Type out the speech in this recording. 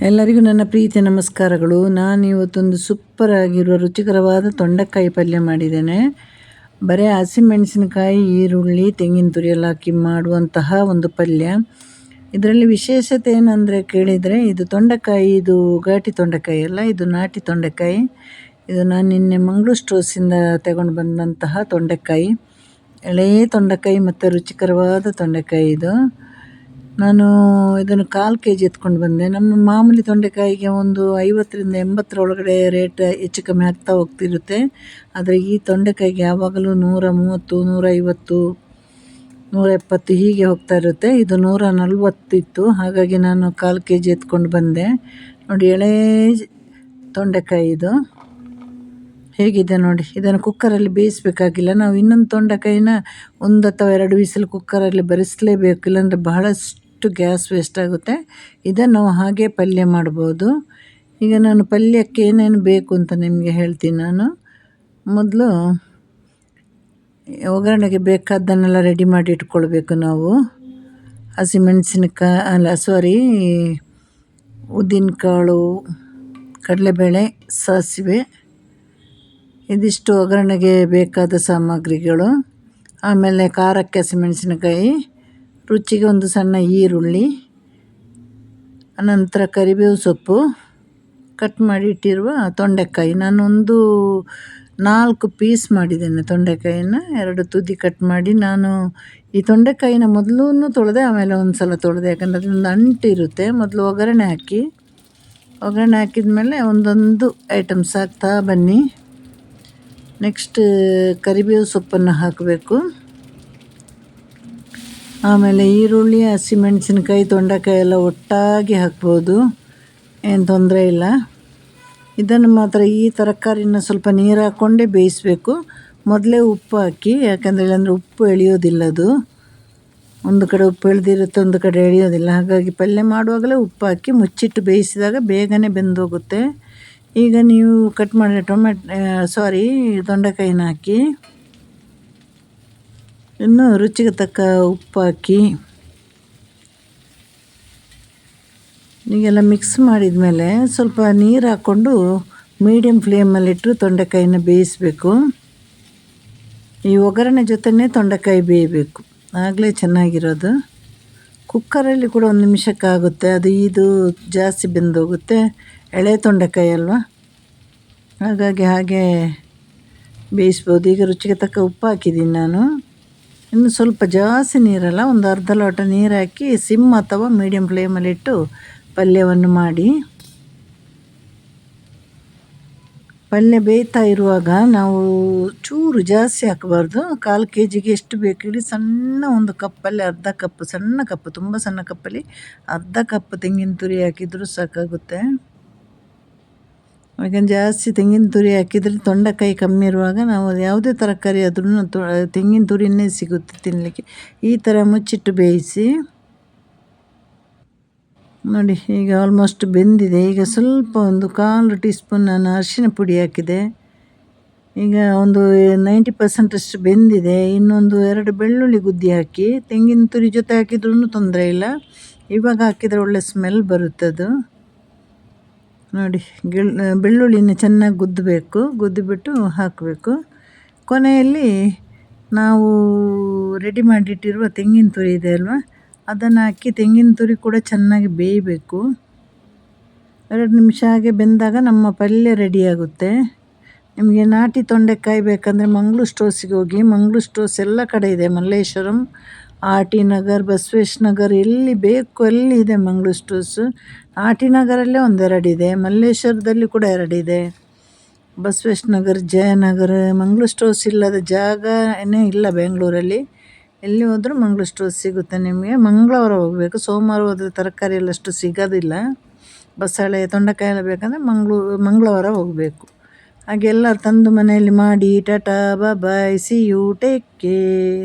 ಎಲ್ಲರಿಗೂ ನನ್ನ ಪ್ರೀತಿಯ ನಮಸ್ಕಾರಗಳು. ನಾನು ಇವತ್ತೊಂದು ಸೂಪರ್ ಆಗಿರುವ ರುಚಿಕರವಾದ ತೊಂಡೆಕಾಯಿ ಪಲ್ಯ ಮಾಡಿದ್ದೇನೆ. ಬರೀ ಹಸಿಮೆಣಸಿನಕಾಯಿ, ಈರುಳ್ಳಿ, ತೆಂಗಿನ ತುರಿ ಎಲ್ಲ ಹಾಕಿ ಮಾಡುವಂತಹ ಒಂದು ಪಲ್ಯ. ಇದರಲ್ಲಿ ವಿಶೇಷತೆ ಏನಂದರೆ ಕೇಳಿದರೆ ಇದು ತೊಂಡೆಕಾಯಿ, ಇದು ಘಾಟಿ ತೊಂಡೆಕಾಯಿ ಅಲ್ಲ, ಇದು ನಾಟಿ ತೊಂಡೆಕಾಯಿ. ಇದು ನಾನು ನಿನ್ನೆ ಮಂಗಳೂರು ಸ್ಟೋರ್ಸಿಂದ ತಗೊಂಡು ಬಂದಂತಹ ತೊಂಡೆಕಾಯಿ. ಎಳೆಯ ತೊಂಡೆಕಾಯಿ ಮತ್ತು ರುಚಿಕರವಾದ ತೊಂಡೆಕಾಯಿ ಇದು. ನಾನು ಇದನ್ನು ಕಾಲು ಕೆ ಜಿ ಎತ್ಕೊಂಡು ಬಂದೆ. ನಮ್ಮ ಮಾಮೂಲಿ ತೊಂಡೆಕಾಯಿಗೆ ಒಂದು ಐವತ್ತರಿಂದ ಎಂಬತ್ತರ ಒಳಗಡೆ ರೇಟ್ ಹೆಚ್ಚು ಕಮ್ಮಿ ಆಗ್ತಾ ಹೋಗ್ತಿರುತ್ತೆ. ಆದರೆ ಈ ತೊಂಡೆಕಾಯಿಗೆ ಯಾವಾಗಲೂ ನೂರ ಮೂವತ್ತು, ನೂರ ಐವತ್ತು, ನೂರ ಎಪ್ಪತ್ತು ಹೀಗೆ ಹೋಗ್ತಾ ಇರುತ್ತೆ. ಇದು ನೂರ ನಲ್ವತ್ತಿತ್ತು. ಹಾಗಾಗಿ ನಾನು ಕಾಲು ಕೆ ಜಿ ಎತ್ಕೊಂಡು ಬಂದೆ. ನೋಡಿ, ಎಳೆ ತೊಂಡೆಕಾಯಿ ಇದು. ಹೇಗಿದೆ ನೋಡಿ, ಇದನ್ನು ಕುಕ್ಕರಲ್ಲಿ ಬೇಯಿಸಬೇಕಾಗಿಲ್ಲ. ನಾವು ಇನ್ನೊಂದು ತೊಂಡೆಕಾಯಿನ ಒಂದು ಅಥವಾ ಎರಡು ವಿಸಿಲ್ ಕುಕ್ಕರಲ್ಲಿ ಬರೆಸಲೇಬೇಕು. ಇಲ್ಲಾಂದರೆ ಬಹಳಷ್ಟು ಗ್ಯಾಸ್ ವೇಸ್ಟ್ ಆಗುತ್ತೆ. ಇದನ್ನು ಹಾಗೆ ಪಲ್ಯ ಮಾಡ್ಬೋದು. ಈಗ ನಾನು ಪಲ್ಯಕ್ಕೆ ಏನೇನು ಬೇಕು ಅಂತ ನಿಮಗೆ ಹೇಳ್ತೀನಿ ನಾನು. ಮೊದಲು ಒಗ್ಗರಣೆಗೆ ಬೇಕಾದ್ದನ್ನೆಲ್ಲ ರೆಡಿ ಮಾಡಿ ಇಟ್ಕೊಳ್ಬೇಕು ನಾವು. ಹಸಿಮೆಣಸಿನಕಾಯಿ ಅಲ್ಲ ಸಾರಿ ಉದ್ದಿನಕಾಳು, ಕಡಲೆಬೇಳೆ, ಸಾಸಿವೆ, ಇದಿಷ್ಟು ಒಗ್ಗರಣೆಗೆ ಬೇಕಾದ ಸಾಮಗ್ರಿಗಳು. ಆಮೇಲೆ ಖಾರಕ್ಕೆ ಹಸಿಮೆಣಸಿನಕಾಯಿ ರುಚಿಗೆ ಒಂದು ಸಣ್ಣ ಈರುಳ್ಳಿ, ಅನಂತರ ಕರಿಬೇವು ಸೊಪ್ಪು ಕಟ್ ಮಾಡಿ ಇಟ್ಟಿರುವ ತೊಂಡೆಕಾಯಿ. ನಾನೊಂದು ನಾಲ್ಕು ಪೀಸ್ ಮಾಡಿದ್ದೇನೆ ತೊಂಡೆಕಾಯಿನ ಎರಡು ತುದಿ ಕಟ್ ಮಾಡಿ ನಾನು ಈ ತೊಂಡೆಕಾಯಿನ ಮೊದಲೂ ತೊಳೆದೆ, ಆಮೇಲೆ ಒಂದು ಸಲ ತೊಳೆದೆ. ಯಾಕಂದರೆ ಅದೊಂದು ಅಂಟು ಇರುತ್ತೆ. ಮೊದಲು ಒಗ್ಗರಣೆ ಹಾಕಿ, ಒಗ್ಗರಣೆ ಹಾಕಿದ ಮೇಲೆ ಒಂದೊಂದು ಐಟಮ್ಸ್ ಹಾಕ್ತಾ ಬನ್ನಿ. ನೆಕ್ಸ್ಟ್ ಕರಿಬೇವು ಸೊಪ್ಪನ್ನು ಹಾಕಬೇಕು. ಆಮೇಲೆ ಈರುಳ್ಳಿ ಹಸಿಮೆಣಸಿನ್ಕಾಯಿ ತೊಂಡೆಕಾಯಿ ಎಲ್ಲ ಒಟ್ಟಾಗಿ ಹಾಕ್ಬೋದು. ಏನು ತೊಂದರೆ ಇಲ್ಲ. ಇದನ್ನು ಮಾತ್ರ ಈ ತರಕಾರಿನ ಸ್ವಲ್ಪ ನೀರು ಹಾಕ್ಕೊಂಡೇ ಬೇಯಿಸಬೇಕು. ಮೊದಲೇ ಉಪ್ಪು ಹಾಕಿ, ಯಾಕಂದರೆ ಇಲ್ಲಾಂದರೆ ಉಪ್ಪು ಎಳೆಯೋದಿಲ್ಲ ಅದು. ಒಂದು ಕಡೆ ಉಪ್ಪು ಎಳೆದಿರುತ್ತೆ, ಒಂದು ಕಡೆ ಎಳೆಯೋದಿಲ್ಲ. ಹಾಗಾಗಿ ಪಲ್ಯ ಮಾಡುವಾಗಲೇ ಉಪ್ಪು ಹಾಕಿ ಮುಚ್ಚಿಟ್ಟು ಬೇಯಿಸಿದಾಗ ಬೇಗನೆ ಬೆಂದೋಗುತ್ತೆ. ಈಗ ನೀವು ಕಟ್ ಮಾಡಿದ ಟೊಮೆಟೊ ಸಾರಿ ತೊಂಡೆಕಾಯಿನ ಹಾಕಿ. ಇನ್ನು ರುಚಿಗೆ ತಕ್ಕ ಉಪ್ಪು ಹಾಕಿ ಈಗೆಲ್ಲ ಮಿಕ್ಸ್ ಮಾಡಿದ ಮೇಲೆ ಸ್ವಲ್ಪ ನೀರು ಹಾಕ್ಕೊಂಡು ಮೀಡಿಯಮ್ ಫ್ಲೇಮಲ್ಲಿಟ್ಟು ತೊಂಡೆಕಾಯಿನ ಬೇಯಿಸಬೇಕು. ಈ ಒಗ್ಗರಣೆ ಜೊತೆನೇ ತೊಂಡೆಕಾಯಿ ಬೇಯಬೇಕು. ಆಗಲೇ ಚೆನ್ನಾಗಿರೋದು. ಕುಕ್ಕರಲ್ಲಿ ಕೂಡ ಒಂದು ನಿಮಿಷಕ್ಕಾಗುತ್ತೆ. ಅದು ಇದು ಜಾಸ್ತಿ ಬೆಂದೋಗುತ್ತೆ. ಎಳೆ ತೊಂಡೆಕಾಯಿ ಅಲ್ವಾ? ಹಾಗಾಗಿ ಹಾಗೆ ಬೇಯಿಸ್ಬೋದು. ಈಗ ರುಚಿಗೆ ತಕ್ಕ ಉಪ್ಪು ಹಾಕಿದ್ದೀನಿ ನಾನು. ಇನ್ನು ಸ್ವಲ್ಪ ಜಾಸ್ತಿ ನೀರಲ್ಲ, ಒಂದು ಅರ್ಧ ಲೋಟ ನೀರು ಹಾಕಿ ಸಿಮ್ ಅಥವಾ ಮೀಡಿಯಮ್ ಫ್ಲೇಮಲ್ಲಿಟ್ಟು ಪಲ್ಯವನ್ನು ಮಾಡಿ. ಪಲ್ಯ ಬೇಯ್ತಾ ಇರುವಾಗ ನಾವು ಚೂರು ಜಾಸ್ತಿ ಹಾಕಬಾರ್ದು. ಕಾಲು ಕೆ ಜಿಗೆ ಎಷ್ಟು ಬೇಕು ಸಣ್ಣ ಒಂದು ಕಪ್ಪಲ್ಲಿ ಅರ್ಧ ಕಪ್, ಸಣ್ಣ ಕಪ್, ತುಂಬ ಸಣ್ಣ ಕಪ್ಪಲ್ಲಿ ಅರ್ಧ ಕಪ್ ತೆಂಗಿನ ತುರಿ ಹಾಕಿದರೂ ಸಾಕಾಗುತ್ತೆ. ಯಾಕಂದ್ರೆ ಜಾಸ್ತಿ ತೆಂಗಿನ ತುರಿ ಹಾಕಿದರೆ ತೊಂಡೆಕಾಯಿ ಕಮ್ಮಿ ಇರುವಾಗ ನಾವು ಯಾವುದೇ ತರಕಾರಿ ಆದ್ರೂ ತೆಂಗಿನ ತುರಿನೇ ಸಿಗುತ್ತೆ ತಿನ್ನಲಿಕ್ಕೆ ಈ ಥರ ಮುಚ್ಚಿಟ್ಟು ಬೇಯಿಸಿ, ನೋಡಿ ಈಗ ಆಲ್ಮೋಸ್ಟ್ ಬೆಂದಿದೆ. ಈಗ ಸ್ವಲ್ಪ ಒಂದು ಕಾಲು ಟೀ ಸ್ಪೂನ್ ನಾನು ಅರಿಶಿನ ಪುಡಿ ಹಾಕಿದೆ. ಈಗ ಒಂದು ನೈಂಟಿ ಪರ್ಸೆಂಟಷ್ಟು ಬೆಂದಿದೆ. ಇನ್ನೊಂದು ಎರಡು ಬೆಳ್ಳುಳ್ಳಿ ಗುದ್ದಿ ಹಾಕಿ, ತೆಂಗಿನ ತುರಿ ಜೊತೆ ಹಾಕಿದ್ರೂ ತೊಂದರೆ ಇಲ್ಲ. ಇವಾಗ ಹಾಕಿದರೆ ಒಳ್ಳೆ ಸ್ಮೆಲ್ ಬರುತ್ತದು. ನೋಡಿ, ಗಿಳ್ ಬೆಳ್ಳುಳ್ಳಿನ ಚೆನ್ನಾಗಿ ಗುದ್ದಬೇಕು, ಗುದ್ದಿಬಿಟ್ಟು ಹಾಕಬೇಕು. ಕೊನೆಯಲ್ಲಿ ನಾವು ರೆಡಿ ಮಾಡಿಟ್ಟಿರುವ ತೆಂಗಿನ ತುರಿ ಇದೆ ಅಲ್ವಾ? ಅದನ್ನು ಹಾಕಿ ತೆಂಗಿನ ತುರಿ ಕೂಡ ಚೆನ್ನಾಗಿ ಬೇಯಬೇಕು. ಎರಡು ನಿಮಿಷ ಹಾಗೆ ಬೆಂದಾಗ ನಮ್ಮ ಪಲ್ಯ ರೆಡಿಯಾಗುತ್ತೆ ನಿಮಗೆ ನಾಟಿ ತೊಂಡೆಕಾಯಿ ಬೇಕಂದರೆ ಮಂಗ್ಳೂರು ಸ್ಟೋರ್ಸಿಗೆ ಹೋಗಿ, ಮಂಗ್ಳೂರು ಸ್ಟೋರ್ಸ್ ಎಲ್ಲ ಕಡೆ ಇದೆ, ಮಲ್ಲೇಶ್ವರಂ ಆರ್ ಟಿ ನಗರ್, ಬಸವೇಶ್ ನಗರ್ ಎಲ್ಲಿ ಬೇಕು ಅಲ್ಲಿ ಇದೆ ಮಂಗಳೂರು ಸ್ಟೋರ್ಸು ಆರ್ ಟಿ ನಗರಲ್ಲೇ ಒಂದೆರಡಿದೆ, ಮಲ್ಲೇಶ್ವರದಲ್ಲಿ ಕೂಡ ಎರಡಿದೆ. ಬಸವೇಶ್ ನಗರ್, ಜಯನಗರ, ಮಂಗ್ಳೂರು ಸ್ಟೋರ್ಸ್ ಇಲ್ಲದ ಜಾಗನೇ ಇಲ್ಲ ಬೆಂಗಳೂರಲ್ಲಿ. ಎಲ್ಲಿ ಹೋದರೂ ಮಂಗ್ಳೂರು ಸ್ಟೋರ್ಸ್ ಸಿಗುತ್ತೆ ನಿಮಗೆ. ಮಂಗಳವಾರ ಹೋಗಬೇಕು, ಸೋಮವಾರ ಹೋದರೆ ತರಕಾರಿ ಎಲ್ಲ ಅಷ್ಟು ಸಿಗೋದಿಲ್ಲ. ಬಸಳೆ, ತೊಂಡೆಕಾಯಿ ಎಲ್ಲ ಬೇಕಂದರೆ ಮಂಗಳೂರು ಮಂಗಳವಾರ ಹೋಗಬೇಕು. ಹಾಗೆಲ್ಲ ತಂದು ಮನೆಯಲ್ಲಿ ಮಾಡಿ, tata, bye see you take care